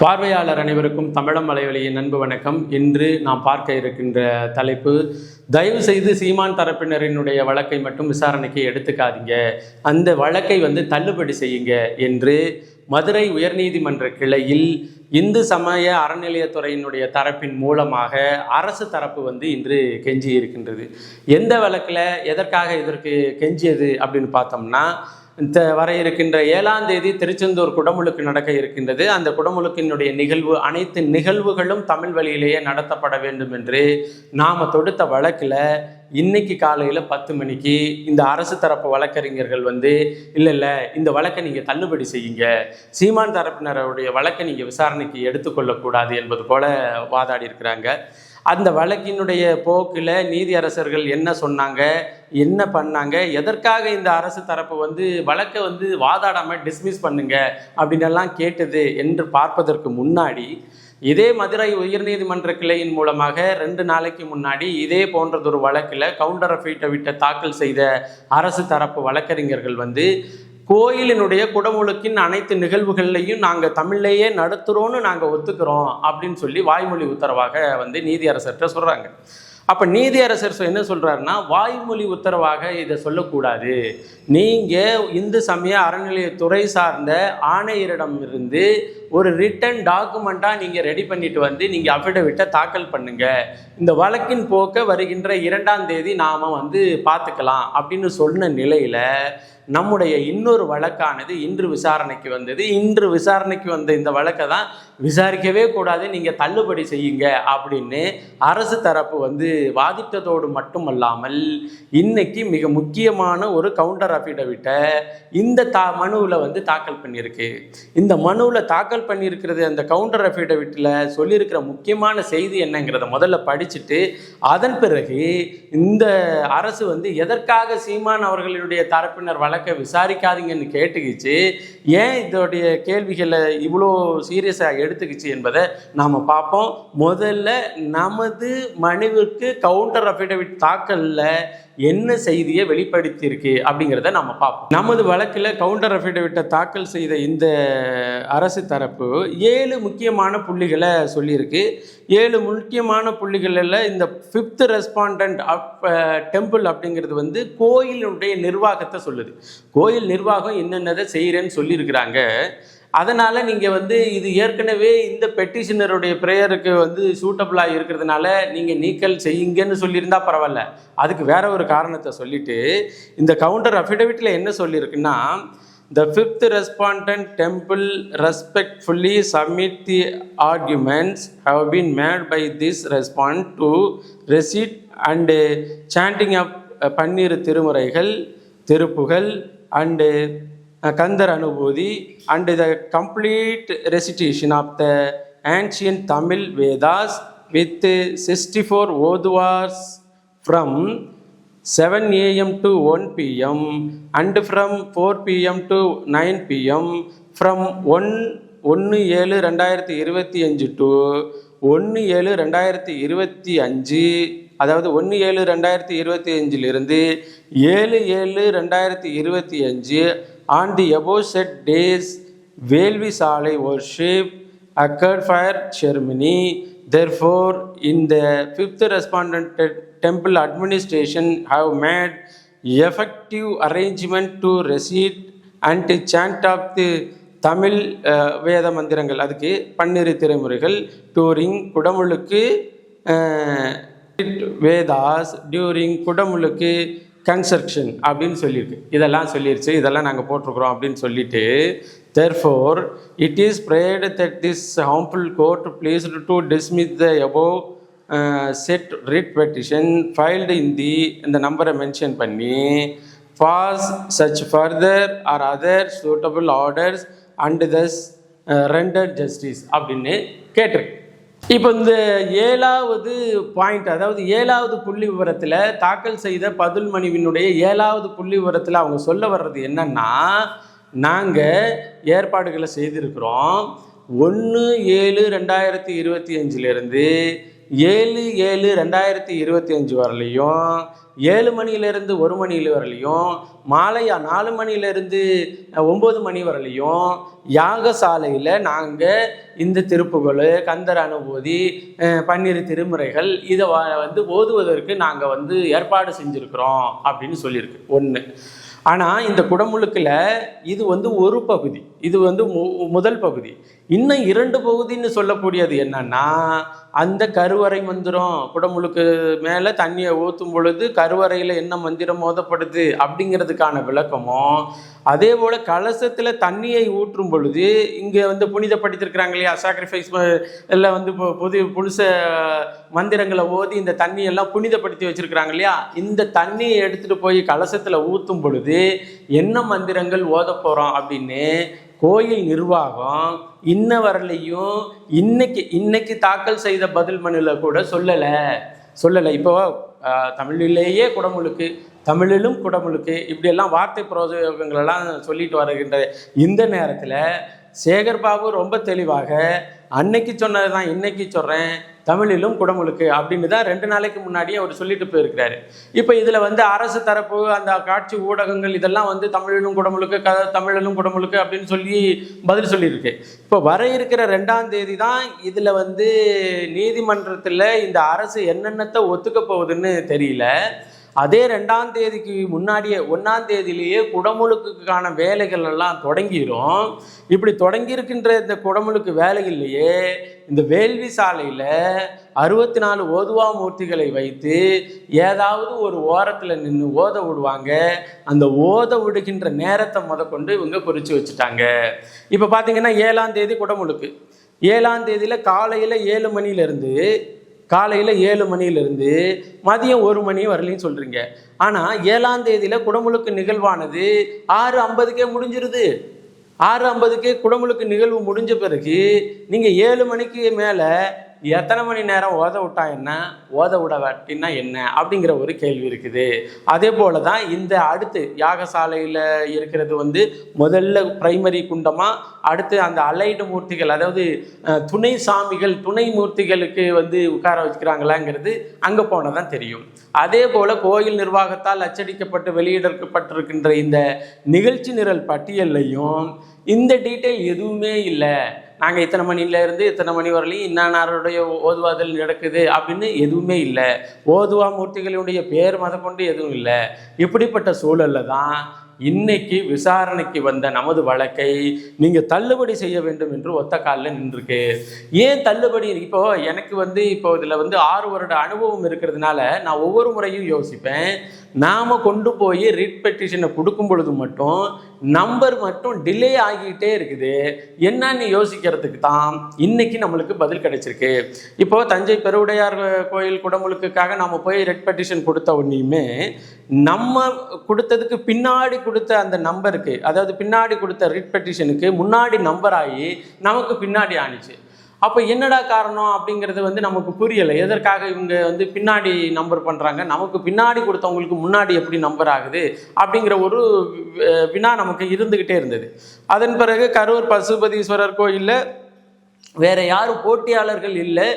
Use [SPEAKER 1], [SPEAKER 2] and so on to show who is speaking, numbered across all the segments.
[SPEAKER 1] பார்வையாளர் அனைவருக்கும் தமிழம் மலைவழியின் அன்பு வணக்கம். இன்று நாம் பார்க்க இருக்கின்ற தலைப்பு தயவு செய்து சீமான் தரப்பினரினுடைய வழக்கை மட்டும் விசாரணைக்கு எடுத்துக்காதீங்க. அந்த வழக்கை வந்து தள்ளுபடி செய்யுங்க என்று மதுரை உயர்நீதிமன்ற கிளையில் இந்து சமய அறநிலையத்துறையினுடைய தரப்பின் மூலமாக அரசு தரப்பு வந்து இன்று கெஞ்சி இருக்கின்றது எந்த வழக்கில் எதற்காக இதற்கு கெஞ்சியது அப்படின்னு பார்த்தோம்னா வர இருக்கின்ற ஏழாம் தேதி திருச்செந்தூர் குடமுழுக்கு நடக்க இருக்கின்றது. அந்த குடமுழுக்கினுடைய நிகழ்வு அனைத்து நிகழ்வுகளும் தமிழ் வழியிலேயே நடத்தப்பட வேண்டும் என்று நாம் தொடுத்த வழக்கில் இன்னைக்கு காலையில் பத்து மணிக்கு இந்த அரசு தரப்பு வழக்கறிஞர்கள் வந்து இல்லை இல்லை இந்த வழக்கை நீங்கள் தள்ளுபடி செய்யுங்க. சீமான் தரப்பினருடைய வழக்கை நீங்கள் விசாரணைக்கு எடுத்துக்கொள்ளக்கூடாது என்பது போல வாதாடி இருக்கிறாங்க. அந்த வழக்கினுடைய போக்கில் நீதியரசர்கள் என்ன சொன்னாங்க என்ன பண்ணாங்க எதற்காக இந்த அரசு தரப்பு வந்து வழக்கை வந்து வாதாடாமல் டிஸ்மிஸ் பண்ணுங்க அப்படின்னெல்லாம் கேட்டது என்று பார்ப்பதற்கு முன்னாடி இதே மதுரை உயர்நீதிமன்ற கிளையின் மூலமாக ரெண்டு நாளைக்கு முன்னாடி இதே போன்றதொரு வழக்கில் கவுண்டர் அஃபீட்டை விட்ட தாக்கல் செய்த அரசு தரப்பு வழக்கறிஞர்கள் வந்து கோயிலினுடைய குடமுழுக்கின் அனைத்து நிகழ்வுகள்லையும் நாங்கள் தமிழ்லேயே நடத்துகிறோன்னு நாங்கள் ஒத்துக்கிறோம் அப்படின்னு சொல்லி வாய்மொழி உத்தரவாக வந்து நீதியரசர்கிட்ட சொல்கிறாங்க அப்போ நீதியரசர் என்ன சொல்கிறாருன்னா வாய்மொழி உத்தரவாக இதை சொல்லக்கூடாது. நீங்கள் இந்து சமய அறநிலையத்துறை சார்ந்த ஆணையரிடம் இருந்து ஒரு ரிட்டன் டாக்குமெண்ட்டாக நீங்கள் ரெடி பண்ணிட்டு வந்து நீங்கள் அஃபிடவிட்டை தாக்கல் பண்ணுங்கள் இந்த வழக்கின் போக்க வருகின்ற இரண்டாம் தேதி நாம் வந்து பார்த்துக்கலாம் அப்படின்னு சொன்ன நிலையில் நம்முடைய இன்னொரு வழக்கானது இன்று விசாரணைக்கு வந்தது. இன்று விசாரணைக்கு வந்த இந்த வழக்கை தான் விசாரிக்கவே கூடாது நீங்கள் தள்ளுபடி செய்யுங்க அப்படின்னு அரசு தரப்பு வந்து வாதிட்டதோடு மட்டுமல்லாமல் இன்னைக்கு மிக முக்கியமான ஒரு கவுண்டர் அஃபிடவிட்டை இந்த தா மனுவில் வந்து தாக்கல் பண்ணியிருக்கு. இந்த மனுவில் தாக்கல் பண்ணியிருக்கிறது அந்த கவுண்டர் அஃபிடவிட்டில் சொல்லியிருக்கிற முக்கியமான செய்தி என்னங்கிறத முதல்ல படிச்சுட்டு அதன் பிறகு இந்த அரசு வந்து எதற்காக சீமான் அவர்களுடைய தரப்பினர் வழக்கு விசாரிக்காதீங்கன்னு கேட்டுக்கிச்சு ஏன் இதோடைய கேள்விகளை இவ்வளோ சீரியஸாக எடுத்துக்கிச்சு என்பதை நாம் பார்ப்போம். முதல்ல நமது மனுவிற்கு கவுண்டர் அஃபிடவிட் தாக்கலில் என்ன செய்தியை வெளிப்படுத்தியிருக்கு அப்படிங்கிறத நம்ம பார்ப்போம். நமது வழக்கில் கவுண்டர் அஃபிடவிட்டை தாக்கல் செய்த இந்த அரசு தரப்பு ஏழு முக்கியமான புள்ளிகளை சொல்லியிருக்கு. ஏழு முக்கியமான புள்ளிகளில் இந்த ஃபிஃப்த் ரெஸ்பாண்டன்ட் அப் டெம்பிள் அப்படிங்கிறது வந்து கோயிலுடைய நிர்வாகத்தை சொல்லுது. கோயில் நிர்வாகம் என்னென்னதை செய்கிறேன்னு சொல்லியிருக்கிறாங்க. அதனால் நீங்கள் வந்து இது ஏற்கனவே இந்த பெட்டிஷனருடைய ப்ரேயருக்கு வந்து சூட்டபுளாக இருக்கிறதுனால நீங்கள் நீக்கல் செய்யுங்கன்னு சொல்லியிருந்தா பரவாயில்ல. அதுக்கு வேற ஒரு காரணத்தை சொல்லிட்டு இந்த கவுண்டர் அஃபிடவிட்டில் என்ன சொல்லியிருக்குன்னா the fifth respondent temple respectfully submit the arguments have been made by this respond to recite and chanting up பன்னீர் திருமுறைகள் திருப்புகள் and Kandar Anubhuti and the complete recitation of the ancient Tamil Vedas with sixty four ஓதுவார்ஸ் from seven AM to one PM and from four PM to nine PM from one ஒன்று ஏழு ரெண்டாயிரத்தி இருபத்தி அஞ்சு to ஒன்று ஏழு ரெண்டாயிரத்தி இருபத்தி அஞ்சு அதாவது ஒன்று ஏழு ரெண்டாயிரத்தி இருபத்தி அஞ்சிலிருந்து ஏழு ஏழு ரெண்டாயிரத்தி இருபத்தி அஞ்சு on the above set days வேள்வி சாலை worship occurred for ceremony therefore in the fifth respondent te- temple administration have made effective arrangement to receive and chant of the Tamil அஹ், வேத மந்திரங்கள் அதுக்கு பன்னிரு திரைமுறைகள் டூரிங் குடமுழுக்கு அஹ், வேதாஸ் டியூரிங் குடமுழுக்கு கன்ஸ்ட்ரக்ஷன் அப்படின்னு சொல்லியிருக்கு. இதெல்லாம் சொல்லிருச்சு இதெல்லாம் நாங்கள் போட்டிருக்கிறோம் அப்படின்னு சொல்லிட்டு therefore it is prayed that this harmful court pleased to dismiss the above set writ petition filed in the இந்த நம்பரை மென்ஷன் பண்ணி pass such further or other suitable orders and thus render justice அப்படின்னு கேட்டிருக்கு. இப்போ இந்த ஏழாவது point அதாவது ஏழாவது புள்ளி விவரத்தில் தாக்கல் செய்த பதில் மணிவினுடைய ஏழாவது புள்ளி விவரத்தில் அவங்க சொல்ல வர்றது என்னன்னா நாங்கள் ஏற்பாடுகளை செய்திருக்கிறோம். ஒன்று ஏழு ரெண்டாயிரத்தி இருபத்தி அஞ்சிலிருந்து ஏழு ஏழு ரெண்டாயிரத்தி இருபத்தி அஞ்சு வரலையும் ஏழு மணியிலிருந்து ஒரு மணி வரலையும் மாலை நாலு மணியிலிருந்து ஒம்பது மணி வரலையும் யாகசாலையில் நாங்கள் இந்த திருப்புகள் கந்தர் அனுபூதி பன்னிரு திருமுறைகள் இதை வ- வந்து ஓதுவதற்கு நாங்கள் வந்து ஏற்பாடு செஞ்சுருக்கிறோம் அப்படின்னு சொல்லியிருக்கு. ஒன்று ஆனால் இந்த குடமுழுக்கில் இது வந்து ஒரு பகுதி. இது வந்து மு- முதல் பகுதி. இன்னும் இரண்டு பகுதின்னு சொல்லக்கூடியது என்னன்னா அந்த கருவறை மந்திரம் குடமுழுக்கு மேலே தண்ணியை ஊற்றும் பொழுது கருவறையில் என்ன மந்திரம் மோதப்படுது அப்படிங்கிறதுக்கான விளக்கமும் அதே போல் கலசத்தில் தண்ணியை ஊற்றும் பொழுது இங்கே வந்து புனிதப்படுத்திருக்கிறாங்க இல்லையா சாக்ரிஃபைஸ் எல்லாம் வந்து இப்போ புது புதுச மந்திரங்களை ஓதி இந்த தண்ணியெல்லாம் புனிதப்படுத்தி வச்சுருக்கிறாங்க இல்லையா இந்த தண்ணியை எடுத்துகிட்டு போய் கலசத்தில் ஊற்றும் பொழுது என்ன மந்திரங்கள் ஓத போகிறோம் அப்படின்னு கோயில் நிர்வாகம் இன்ன வரலையும் இன்னைக்கு இன்னைக்கு தாக்கல் செய்த பதில் மனுவில் கூட சொல்லலை. சொல்லலை. இப்போ தமிழிலேயே குடமுழுக்கு தமிழிலும் குடமுழுக்கு இப்படியெல்லாம் வார்த்தை பிரயோகங்களெல்லாம் சொல்லிட்டு வருகின்ற இந்த நேரத்தில் சேகர் பாபு ரொம்ப தெளிவாக அன்னைக்கு சொன்னது தான் இன்னைக்கு சொல்கிறேன் தமிழிலும் குடமுழுக்கு அப்படின்னு தான் ரெண்டு நாளைக்கு முன்னாடியே அவர் சொல்லிட்டு போயிருக்கிறாரு. இப்போ இதில் வந்து அரசு தரப்பு அந்த காட்சி ஊடகங்கள் இதெல்லாம் வந்து தமிழிலும் குடமுழுக்கு க தமிழிலும் குடமுழுக்கு அப்படின்னு சொல்லி பதில் சொல்லியிருக்கு. இப்போ வர இருக்கிற ரெண்டாம் தேதி தான் இதில் வந்து நீதிமன்றத்தில் இந்த அரசு என்னென்னத்தை ஒத்துக்க போகுதுன்னு தெரியல. அதே ரெண்டாம் தேதிக்கு முன்னாடியே ஒன்றாம் தேதியிலேயே குடமுழுக்குக்கான வேலைகள் எல்லாம் தொடங்கிரும். இப்படி தொடங்கியிருக்கின்ற இந்த குடமுழுக்கு வேலைகள்லையே இந்த வேள்வி சாலையில் அறுபத்தி நாலு ஓதுவா மூர்த்திகளை வைத்து ஏதாவது ஒரு ஓரத்தில் நின்று ஓத விடுவாங்க. அந்த ஓத விடுகின்ற நேரத்தை முதற்கொண்டு இவங்க குறித்து வச்சுட்டாங்க. இப்போ பார்த்தீங்கன்னா ஏழாம் தேதி குடமுழுக்கு. ஏழாம் தேதியில் காலையில் ஏழு மணிலேருந்து காலையில் ஏழு மணியிலிருந்து மதியம் ஒரு மணி வரலையும் சொல்கிறீங்க ஆனால் ஏழாம் தேதியில் குடமுழுக்கு நிகழ்வானது ஆறு ஐம்பதுக்கே முடிஞ்சிருது. ஆறு ஐம்பதுக்கே குடமுழுக்கு நிகழ்வு முடிஞ்ச பிறகு நீங்கள் ஏழு மணிக்கு மேலே எத்தனை மணி நேரம் ஓத விட்டா என்ன? ஓத விட வாட்டினா என்ன? அப்படிங்கிற ஒரு கேள்வி இருக்குது. அதே போல தான் இந்த அடுத்து யாகசாலையில் இருக்கிறது வந்து முதல்ல பிரைமரி குண்டமாக அடுத்து அந்த அலைடு மூர்த்திகள் அதாவது துணை சாமிகள் துணை மூர்த்திகளுக்கு வந்து உட்கார வச்சுக்கிறாங்களாங்கிறது அங்கே போனால் தான் தெரியும். அதே போல் கோயில் நிர்வாகத்தால் அச்சடிக்கப்பட்டு வெளியிடப்பட்டிருக்கின்ற இந்த நிகழ்ச்சி நிரல் பட்டியல்லையும் இந்த டீட்டெயில் எதுவுமே இல்லை. நாங்கள் இத்தனை மணில இருந்து இத்தனை மணி வரலையும் இன்னாருடைய ஓதுவாதல் நடக்குது அப்படின்னு எதுவுமே இல்லை. ஓதுவா மூர்த்திகளுடைய பேர் கொண்டு எதுவும் இல்லை. இப்படிப்பட்ட சூழல்ல தான் இன்னைக்கு விசாரணைக்கு வந்த நமது வழக்கை நீங்கள் தள்ளுபடி செய்ய வேண்டும் என்று ஒத்த காலில் நின்றுருக்கு. ஏன் தள்ளுபடி? இப்போ எனக்கு வந்து இப்போ இதில் வந்து ஆறு வருட அனுபவம் இருக்கிறதுனால நான் ஒவ்வொரு முறையும் யோசிப்பேன். நாம் கொண்டு போய் ரிட் பெட்டிஷனை கொடுக்கும் பொழுது மட்டும் நம்பர் மட்டும் டிலே ஆகிட்டே இருக்குது. என்னன்னு யோசிக்கிறதுக்கு தான் இன்னைக்கு நம்மளுக்கு பதில் கிடைச்சிருக்கு. இப்போ தஞ்சை பெருவுடையார் கோயில் குடமுழுக்குக்காக நாம் போய் ரெட் பெட்டிஷன் கொடுத்த உடனேயுமே நம்ம கொடுத்ததுக்கு பின்னாடி கொடுத்த அந்த நம்பருக்கு அதாவது பின்னாடி கொடுத்த ரிட் பெட்டிஷனுக்கு முன்னாடி நம்பர் ஆகி நமக்கு பின்னாடி ஆணிச்சு அப்போ என்னடா காரணம் அப்படிங்கிறது வந்து நமக்கு புரியலை. எதற்காக இவங்க வந்து பின்னாடி நம்பர் பண்ணுறாங்க நமக்கு பின்னாடி கொடுத்தவங்களுக்கு முன்னாடி எப்படி நம்பர் ஆகுது? அப்படிங்கிற ஒரு வினா நமக்கு இருந்துக்கிட்டே இருந்தது. அதன் பிறகு கரூர் பசுபதீஸ்வரர் கோயிலில் வேற யாரும் போட்டியாளர்கள் இல்லை.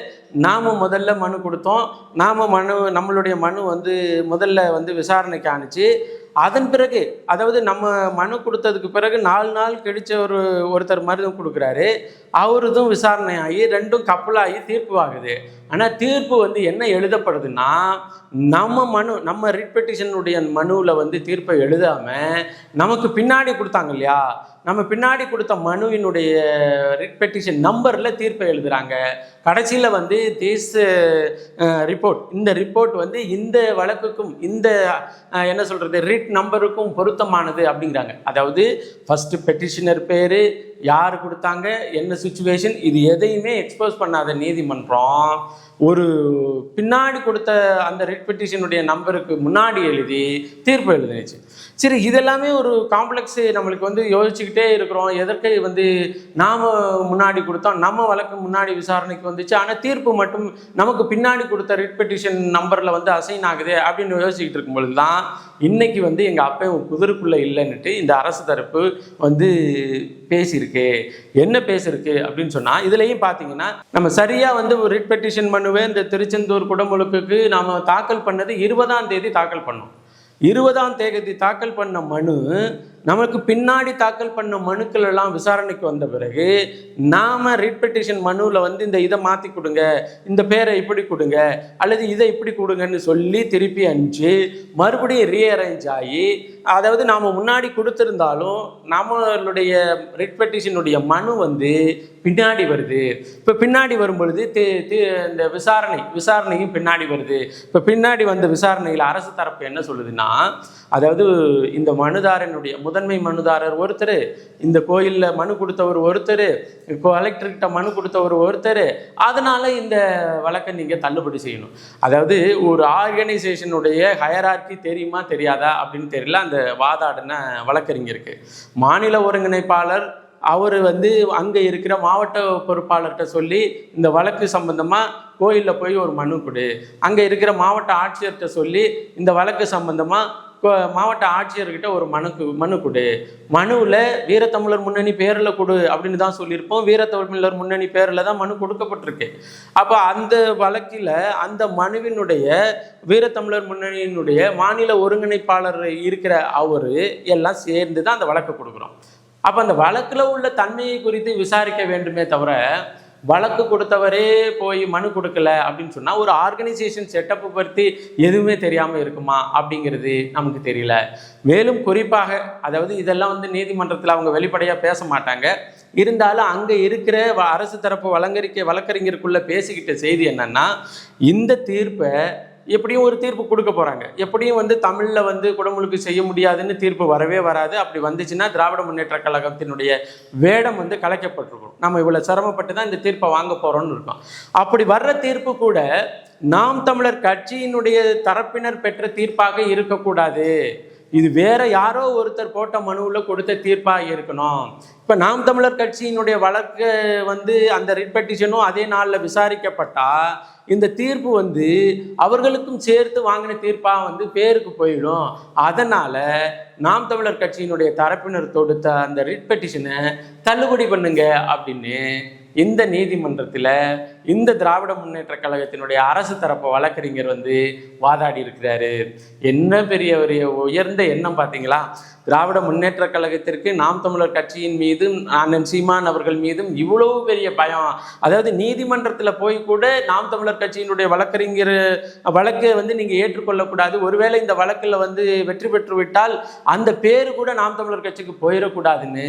[SPEAKER 1] நாம முதல்ல மனு கொடுத்தோம். நாம மனு நம்மளுடைய மனு வந்து முதல்ல வந்து விசாரணைக்கு ஆணுச்சு அதன் பிறகு அதாவது நம்ம மனு கொடுத்ததுக்கு பிறகு நாலு நாள் கழிச்ச ஒரு ஒருத்தர் மருந்து கொடுக்குறாரு. அவருதும் விசாரணை ஆகி ரெண்டும் கப்பலாகி தீர்ப்பு ஆகுது ஆனால் தீர்ப்பு வந்து என்ன எழுதப்படுதுன்னா நம்ம மனு நம்ம ரிட் பெட்டிஷனுடைய மனுவில் வந்து தீர்ப்பை எழுதாமல் நமக்கு பின்னாடி கொடுத்தாங்க இல்லையா? நம்ம பின்னாடி கொடுத்த மனுவினுடைய ரிட் பெட்டிஷன் நம்பரில் தீர்ப்பை எழுதுகிறாங்க கடைசியில் வந்து திஸ் ரிப்போர்ட் இந்த ரிப்போர்ட் வந்து இந்த வழக்குக்கும் இந்த என்ன சொல்கிறது ரிட் நம்பருக்கும் பொருத்தமானது அப்படிங்கிறாங்க. அதாவது ஃபஸ்ட்டு பெட்டிஷனர் பேர் யார் கொடுத்தாங்க என்ன சுச்சுவேஷன் இது எதையுமே எக்ஸ்போஸ் பண்ணாத நீதிமன்றம். ஒரு பின்னாடி கொடுத்த அந்த ரிட் பெட்டிஷனுடைய நம்பருக்கு முன்னாடி எழுதி தீர்ப்பு எழுதினுச்சு. சரி இதெல்லாமே ஒரு காம்ப்ளெக்ஸ் நம்மளுக்கு வந்து யோசிச்சுக்கிட்டே இருக்கிறோம். எதற்கு வந்து நாம் முன்னாடி கொடுத்தோம்? நம்ம வழக்கு முன்னாடி விசாரணைக்கு வந்துச்சு. ஆனால் தீர்ப்பு மட்டும் நமக்கு பின்னாடி கொடுத்த ரிட் பெட்டிஷன் நம்பரில் வந்து அசைன் ஆகுது அப்படின்னு யோசிச்சுக்கிட்டு இருக்கும்பொழுது தான் இன்னைக்கு வந்து எங்கள் அப்பா குதிருக்குள்ளே இல்லைன்னுட்டு இந்த அரசு தரப்பு வந்து பேசியிருக்கு. பேசியிருக்கு என்ன பேசியிருக்கு அப்படின்னு சொன்னா இதுலயும் பாத்தீங்கன்னா நம்ம சரியா வந்து ஒரு ரிட் பெட்டிஷன் பண்ணுவேன் இந்த திருச்செந்தூர் குடமுழுக்குக்கு நாம தாக்கல் பண்ணது இருபதாம் தேதி தாக்கல் பண்ணோம். இருபதாம் தேதி தாக்கல் பண்ண மனு நமக்கு பின்னாடி தாக்கல் பண்ண மனுக்கள் எல்லாம் விசாரணைக்கு வந்த பிறகு நாம ரிட் பெட்டிஷன் மனுவில் வந்து இந்த இதை மாற்றி கொடுங்க இந்த பேரை இப்படி கொடுங்க அல்லது இதை இப்படி கொடுங்கன்னு சொல்லி திருப்பி அனுப்பிச்சு மறுபடியும் ரீஅரேஞ்ச் ஆகி அதாவது நாம் முன்னாடி கொடுத்துருந்தாலும் நம்மளுடைய ரிட் பெட்டிஷனுடைய மனு வந்து பின்னாடி வருது. இப்போ பின்னாடி வரும்பொழுது இந்த விசாரணை விசாரணையும் பின்னாடி வருது. இப்போ பின்னாடி வந்த விசாரணையில் அரசு தரப்பு என்ன சொல்லுதுன்னா அதாவது இந்த மனுதாரனுடைய முதன்மை மனுதாரர் ஒருத்தர் இந்த கோயிலில் மனு கொடுத்தவர் ஒருத்தர் கலெக்டர்கிட்ட மனு கொடுத்தவர் ஒருத்தர் அதனால இந்த வழக்கை நீங்கள் தள்ளுபடி செய்யணும். அதாவது ஒரு ஆர்கனைசேஷனுடைய ஹயரார்கி தெரியுமா தெரியாதா அப்படின்னு தெரியல அந்த வாதாடின வழக்கறிஞருக்கு மாநில ஒருங்கிணைப்பாளர் அவர் வந்து அங்கே இருக்கிற மாவட்ட பொறுப்பாளர்கிட்ட சொல்லி இந்த வழக்கு சம்பந்தமாக கோயிலில் போய் ஒரு மனு கொடு. அங்கே இருக்கிற மாவட்ட ஆட்சியர்கிட்ட சொல்லி இந்த வழக்கு சம்பந்தமாக மாவட்ட ஆட்சியர்கிட்ட ஒரு மனுக்கு மனு கொடு. மனுவில் வீரத்தமிழர் முன்னணி பேரில் கொடு அப்படின்னு தான் சொல்லியிருப்போம். வீரத்தமிழர் முன்னணி பேரில் தான் மனு கொடுக்கப்பட்டிருக்கு. அப்போ அந்த வழக்கில் அந்த மனுவினுடைய வீரத்தமிழர் முன்னணியினுடைய மாநில ஒருங்கிணைப்பாளர் இருக்கிற அவர் எல்லாம் சேர்ந்து தான் அந்த வழக்கை கொடுக்குறோம். அப்போ அந்த வழக்கில் உள்ள தன்மையை குறித்து விசாரிக்க வேண்டுமே தவிர வழக்கு கொடுத்தவரே போய் மனு கொடுக்கல அப்படின்னு சொன்னால் ஒரு ஆர்கனைசேஷன் செட்டப்பை பற்றி எதுவுமே தெரியாமல் இருக்குமா அப்படிங்கிறது நமக்கு தெரியல. மேலும் குறிப்பாக அதாவது இதெல்லாம் வந்து நீதிமன்றத்தில் அவங்க வெளிப்படையாக பேச மாட்டாங்க. இருந்தாலும் அங்கே இருக்கிற வ- அரசு தரப்பு வழங்கறிக்கை வழக்கறிஞருக்குள்ளே பேசிக்கிட்ட செய்தி என்னன்னா இந்த தீர்ப்பை எப்படியும் ஒரு தீர்ப்பு கொடுக்க போகிறாங்க எப்படியும் வந்து தமிழில் வந்து குடமுழுக்கு செய்ய முடியாதுன்னு தீர்ப்பு வரவே வராது. அப்படி வந்துச்சுன்னா திராவிட முன்னேற்ற கழகத்தினுடைய வேடம் வந்து கலைக்கப்பட்டிருக்கும். நம்ம இவ்வளோ சிரமப்பட்டு தான் இந்த தீர்ப்பை வாங்க போகிறோம்னு இருக்கோம். அப்படி வர்ற தீர்ப்பு கூட நாம் தமிழர் கட்சியினுடைய தரப்பினர் பெற்ற தீர்ப்பாக இருக்கக்கூடாது. இது வேற யாரோ ஒருத்தர் போட்ட மனுவில் கொடுத்த தீர்ப்பாக இருக்கணும். இப்போ நாம் தமிழர் கட்சியினுடைய வழக்கு வந்து அந்த ரிட் பெட்டிஷனும் அதே நாளில் விசாரிக்கப்பட்டா இந்த தீர்ப்பு வந்து அவர்களுக்கும் சேர்த்து வாங்கின தீர்ப்பாக வந்து பேருக்கு போயிடும். அதனால நாம் தமிழர் கட்சியினுடைய தரப்பினர் தொடுத்த அந்த ரிட் பெட்டிஷனை தள்ளுபடி பண்ணுங்க அப்படின்னு இந்த நீதிமன்றத்தில் இந்த திராவிட முன்னேற்ற கழகத்தினுடைய அரசு தரப்பு வழக்கறிஞர் வந்து வாதாடி இருக்கிறாரு. என்ன பெரிய ஒரு உயர்ந்த எண்ணம் பார்த்தீங்களா? திராவிட முன்னேற்ற கழகத்திற்கு நாம் தமிழர் கட்சியின் மீதும் அண்ணன் சீமான் அவர்கள் மீதும் இவ்வளவு பெரிய பயம். அதாவது நீதிமன்றத்தில் போய் கூட நாம் தமிழர் கட்சியினுடைய வழக்கறிஞர் வழக்கை வந்து நீங்கள் ஏற்றுக்கொள்ளக்கூடாது. ஒருவேளை இந்த வழக்கில் வந்து வெற்றி பெற்று விட்டால் அந்த பேர் கூட நாம் தமிழர் கட்சிக்கு போயிடக்கூடாதுன்னு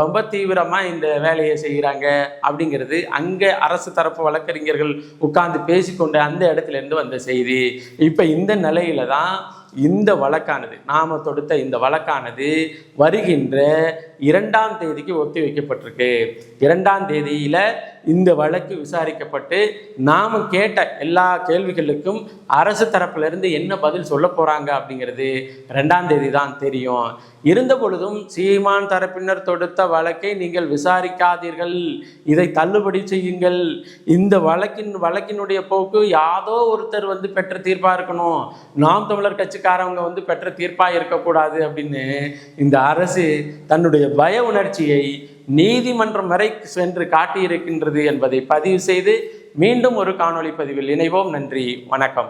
[SPEAKER 1] ரொம்ப தீவிரமாக இந்த வேலையை செய்கிறாங்க அப்படிங்கிறது அங்கே அரசு தரப்பு வழக்கறிஞர்கள் உட்கார்ந்து பேசிக்கொண்ட அந்த இடத்துல இருந்து வந்த செய்தி. இப்போ இந்த நிலையில தான் இந்த வழக்கானது நாம தொடுத்த இந்த வழக்கானது வருகின்ற இரண்டாம் தேதிக்கு ஒத்தி வைக்கப்பட்டிருக்கு. இரண்டாம் தேதியில இந்த வழக்கு விசாரிக்கப்பட்டு நாம கேட்ட எல்லா கேள்விகளுக்கும் அரசு தரப்புல இருந்து என்ன பதில் சொல்ல போறாங்க அப்படிங்கிறது ரெண்டாம் தேதி தான் தெரியும். இருந்த பொழுதும் சீமான் தரப்பினர் தொடுத்த வழக்கை நீங்கள் விசாரிக்காதீர்கள். இதை தள்ளுபடி செய்யுங்கள். இந்த வழக்கின் வழக்கினுடைய போக்கு யாதோ ஒருத்தர் வந்து பெற்ற தீர்ப்பா இருக்கணும். நாம் தமிழர் கட்சிக்காரவங்க வந்து பெற்ற தீர்ப்பா இருக்கக்கூடாது அப்படின்னு இந்த அரசு தன்னுடைய பய உணர்ச்சியை நீதிமன்றம் வரை சென்று காட்டியிருக்கின்றது என்பதை பதிவு செய்து மீண்டும் ஒரு காணொளி பதிவில் இணைவோம். நன்றி வணக்கம்.